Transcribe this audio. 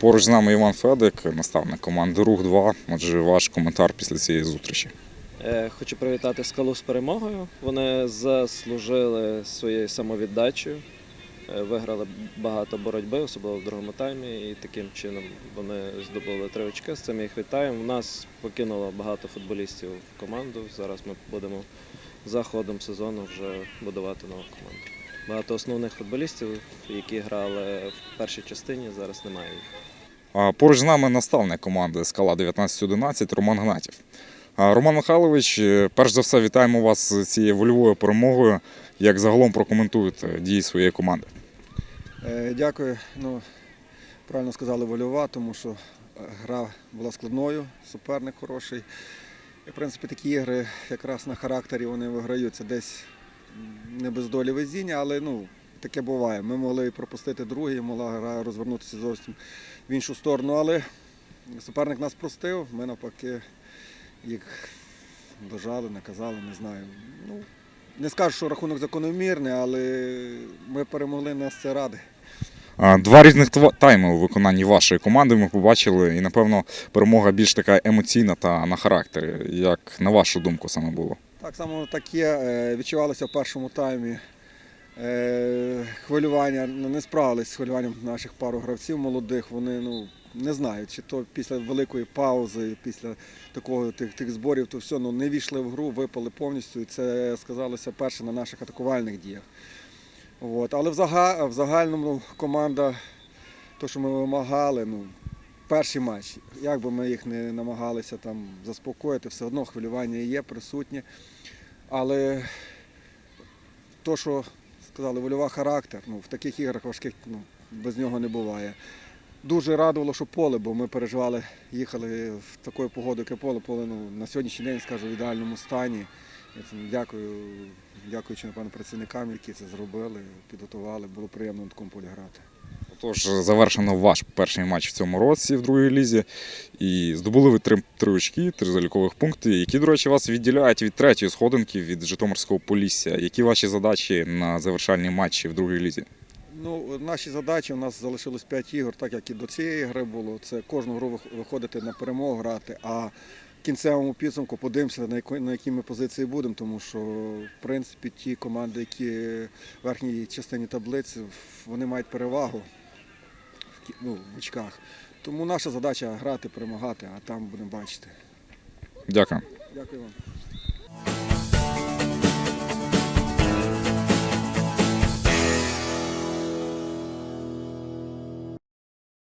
Поруч з нами Іван Федик, наставник команди Рух 2. Отже, ваш коментар після цієї зустрічі. Е, Хочу привітати скалу з перемогою. Вони заслужили своєю самовіддачею, е, виграли багато боротьби, особливо в другому таймі, і таким чином вони здобули три очки. З цим їх вітаємо. У нас покинуло багато футболістів в команду. Зараз ми будемо за ходом сезону вже будувати нову команду. Багато основних футболістів, які грали в першій частині, зараз немає їх. Поруч з нами наставник команди Скала 1911 Роман Гнатів. Роман Михайлович, е, перш за все, вітаємо вас з цією вольовою перемогою. Як загалом прокоментуєте дії своєї команди? Е, Дякую. Ну, правильно сказали вольова, тому що е, гра була складною, суперник хороший. І, в принципі, такі ігри якраз на характері вони виграються десь не без долі везіння, але ну, таке буває. Ми могли пропустити другий, могла гра розвернутися зовсім в іншу сторону, але суперник нас простив, ми навпаки їх дожали, наказали, не знаю. Ну, не скажу, що рахунок закономірний, але ми перемогли нас це ради. Два різних тайми у виконанні вашої команди ми побачили, і напевно перемога більш така емоційна та на характері. Як на вашу думку саме було? Так само таке е, відчувалося в першому таймі. Е, Хвилювання ну, не справились з хвилюванням наших пару гравців молодих. Вони ну, не знають, чи то після великої паузи, після такого тих, тих зборів, то все ну, не війшли в гру, випали повністю. І це сказалося перше на наших атакувальних діях. От. Але в, загальному команда, то, що ми вимагали, ну, перший матч, як би ми їх не намагалися там заспокоїти, все одно хвилювання є присутнє. Але то, що сказали, вольова характер, ну, в таких іграх важких ну, без нього не буває. Дуже радувало, що поле, бо ми переживали, їхали в такою погодою, яке поле, поле ну, на сьогоднішній день, скажу, в ідеальному стані. Дякую, дякуючи, напевно, працівникам, які це зробили, підготували. Було приємно на такому полі грати. Тож завершено ваш перший матч в цьому році в другій лізі. І здобули ви три, три очки, три залікових пункти, які, до речі, вас відділяють від третьої сходинки від Житомирського Полісся. Які ваші задачі на завершальні матчі в другій лізі? Ну, наші задачі у нас залишилось 5 ігор, так як і до цієї гри було. Це кожну гру виходити на перемогу грати, а в кінцевому підсумку подивимося, на якій, на якій ми позиції будемо, тому що в принципі ті команди, які в верхній частині таблиці, вони мають перевагу ну, в очках. Тому наша задача грати, перемагати, а там будемо бачити. Дякую. Дякую вам.